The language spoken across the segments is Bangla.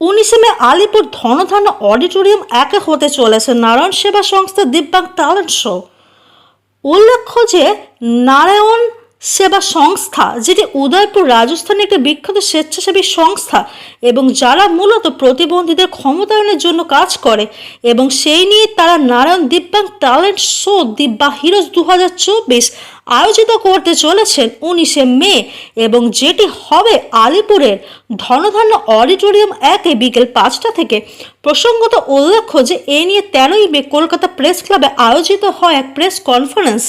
উনিশে মে আলিপুর ধনধান্য অডিটোরিয়াম একে হতে চলেছে নারায়ণ সেবা সংস্থা দিব্যাং ট্যালেন্ট শো। উল্লেখ্য যে, নারায়ণ সেবা সংস্থা, যেটি উদয়পুর রাজস্থানের একটি বিখ্যাত স্বেচ্ছাসেবী সংস্থা এবং যারা মূলত প্রতিবন্ধীদের ক্ষমতায়নের জন্য কাজ করে এবং সেই নিয়ে তারা নারায়ণ দিব্যাং ট্যালেন্ট শো দিব্যা হিরোজ দু হাজার চব্বিশ আয়োজিত করতে চলেছেন উনিশে মে এবং যেটি হবে আলিপুরের ধনধান্য অডিটোরিয়াম একে বিকেল পাঁচটা থেকে প্রসঙ্গত উল্লেখ্য যে এ নিয়ে তেরোই মে কলকাতা প্রেস ক্লাবে আয়োজিত হয় এক প্রেস কনফারেন্স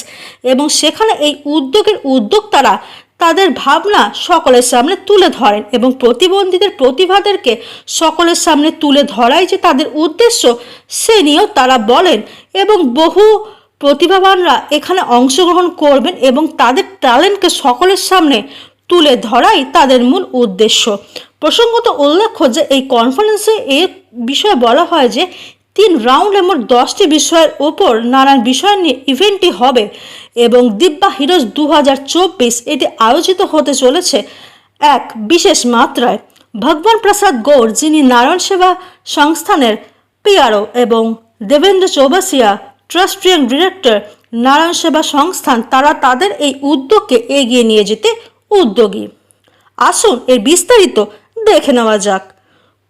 এবং সেখানে এই উদ্যোগের উদ্যোক্তারা তাদের ভাবনা সকলের সামনে তুলে ধরেন এবং প্রতিবন্ধীদের প্রতিভাদেরকে সকলের সামনে তুলে ধরাই যে তাদের উদ্দেশ্য, সে নিয়েও তারা বলেন এবং বহু প্রতিভাবানরা এখানে অংশগ্রহণ করবেন এবং তাদের ট্যালেন্টকে সকলের সামনে তুলে ধরাই তাদের মূল উদ্দেশ্য। প্রসঙ্গত উল্লেখ্য যে, এই কনফারেন্সে এ বিষয়ে বলা হয় যে, তিন রাউন্ড মোট দশটি বিষয়ের ওপর নানান বিষয় নিয়ে ইভেন্টটি হবে এবং দিব্যা হিরোজ দু হাজার চব্বিশ এটি আয়োজিত হতে চলেছে এক বিশেষ মাত্রায়। ভগবান প্রসাদ গৌর যিনি নারায়ণ সেবা সংস্থানের পিআরও এবং দেবেন্দ্র চৌবাসিয়া ট্রাস্ট্রিয়ান ডিরেক্টর নারায়ণ সেবা সংস্থান তারা তাদের এই উদ্যোগকে এগিয়ে নিয়ে যেতে উদ্যোগী। আসুন এর বিস্তারিত দেখে নেওয়া যাক।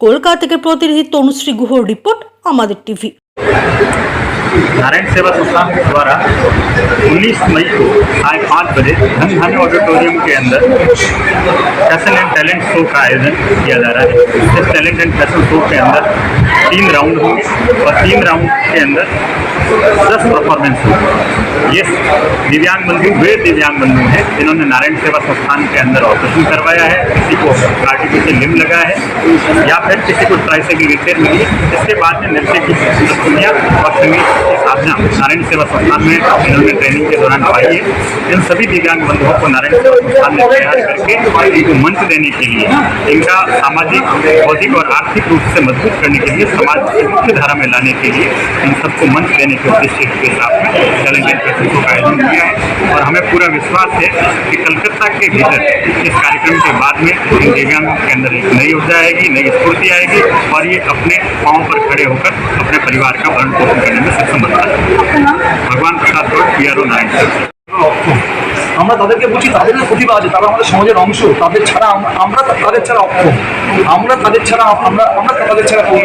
কলকাতা থেকে প্রতিনিধি তনুশ্রী গুহর রিপোর্ট আমাদের টিভি। नारायण सेवा संस्थान द्वारा 19 मई को साय पाँच बजे धन धन ऑडिटोरियम के अंदर फ़ैशन एंड टैलेंट शो का आयोजन किया जा रहा है। इस टैलेंट एंड फ़ैशन शो के अंदर तीन राउंड होंगे और तीन राउंड के अंदर दस परफॉर्मेंस होंगे। ये दिव्यांग बंधु, वे दिव्यांग बंधु हैं जिन्होंने नारायण सेवा संस्थान के अंदर ऑपरेशन करवाया है। किसी को आर्टिफिशियल लिम लगा है या फिर किसी को ट्राईसाइकिल रिपेयर मिली इसके बाद में नृत्य की प्रस्तुतियाँ और संगीत की साधना नारायण सेवा संस्थान में इन्होंने ट्रेनिंग के दौरान पाई है इन सभी दिव्यांग बंधुओं को नारायण सेवा संस्थान ने तैयार करके इनको मंच देने के लिए, इनका सामाजिक, बौद्धिक और आर्थिक रूप से मज़बूत करने के लिए, समाज की मुख्य धारा में लाने के लिए इन सबको मंच देने के उद्देश्य के साथ में पर्सन का आयोजन किया है। और हमें पूरा विश्वास है कि कलकत्ता के भीतर इस कार्यक्रम के बाद में इन दिव्यांगों के अंदर एक नई ऊर्जा आएगी नई स्फूर्ति आएगी और ये अपने पाँव पर खड़े होकर अपने परिवार का भरण पोषण करने में सक्षम बनता है Bhagwan Prasad Gaur P R O Narayan sir অক্ষম আমরা তাদেরকে বলছি তাদের যে প্রতিভা আছে তারা আমাদের সমাজের অংশ তাদের ছাড়া আম- আমরা তা- তাদের ছাড়া অক্ষম আমরা তাদের ছাড়া আমরা আমরা তাদের ছাড়া করি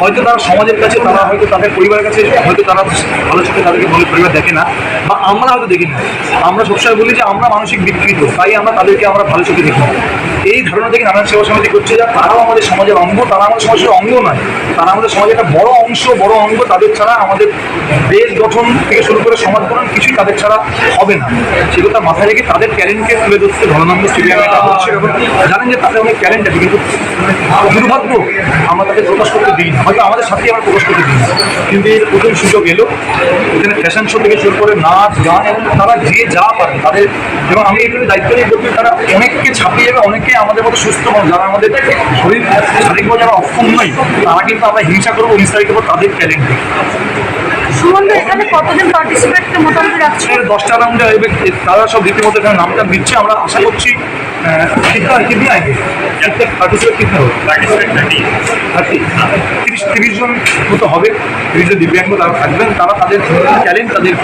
হয়তো তারা সমাজের কাছে, তারা হয়তো তাদের পরিবারের কাছে হয়তো তারা ভালো চোখে তাদেরকে ভালো পরিবার দেখে না, বা আমরা হয়তো দেখি না আমরা সবসময় বলি যে আমরা মানসিক বিকৃত, তাই আমরা তাদেরকে আমরা ভালো চোখে দেখি এই ধারণা থেকে নানান সেবা সমিতি করছে যা তারাও আমাদের সমাজের অঙ্গ, তারা আমাদের সমাজের অঙ্গ নয়। তারা আমাদের সমাজের একটা বড় অংশ, বড় অঙ্গ তাদের ছাড়া আমাদের দেশ গঠন থেকে শুরু করে সমাজ গঠন কিছুই তাদের ছাড়া হবে না। সে কথা মাথায় রেখে তাদের ট্যালেন্টকে তুলে ধরতে ধনানন্দ স্টেডিয়ামে জানেন যে তাদের অনেক ট্যালেন্ট আছে, কিন্তু দুর্ভাগ্য আমরা তাদের প্রকাশ করতে দিই না। হয়তো আমাদের সাথে আমরা প্রকাশ করতে দিই কিন্তু এর প্রথম সুযোগ এলো। এখানে ফ্যাশন শো থেকে শুরু করে নাচ গান এবং তারা যে যা পারে তাদের এবং আমি এখানে দায়িত্ব নিয়ে বলছি তারা অনেককে ছাপিয়ে যাবে অনেকে আমাদের মতো সুস্থ মানুষ যারা আমাদের শরীর শারীরিকভাবে যারা অক্ষম নয় তারা কিন্তু আমরা হিংসা করব উৎসাহিত করব তাদের ট্যালেন্ট সুমন্ত এখানে কতজন পার্টিসিপেটকে মোটামুটি রাখছে? দশটা রাউন্ডে তারা সব রীতিমতো এখানে নামটা দিচ্ছে। আমরা আশা করছি কিতনা কিতনা আগে পার্টিসিপেট কিতনা হবে पार्टिसिपेट थर्टी থার্টি তিরিশ তিরিশ জন মতো হবে তিরিশ জন দিব্যাঙ্গ তারা থাকবেন তারা তাদের ট্যালেন্ট তাদের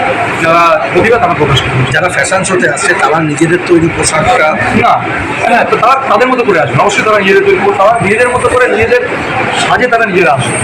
যারা প্রতিভা তারা প্রকাশ করবে যারা ফ্যাশন শোতে আসছে তারা নিজেদের তৈরি পোশাকটা না হ্যাঁ তো তারা তাদের মতো করে আসবে অবশ্যই তারা নিজেদের তৈরি করবে তারা নিজেদের মতো করে নিজেদের সাজে তারা নিজেরা আসবে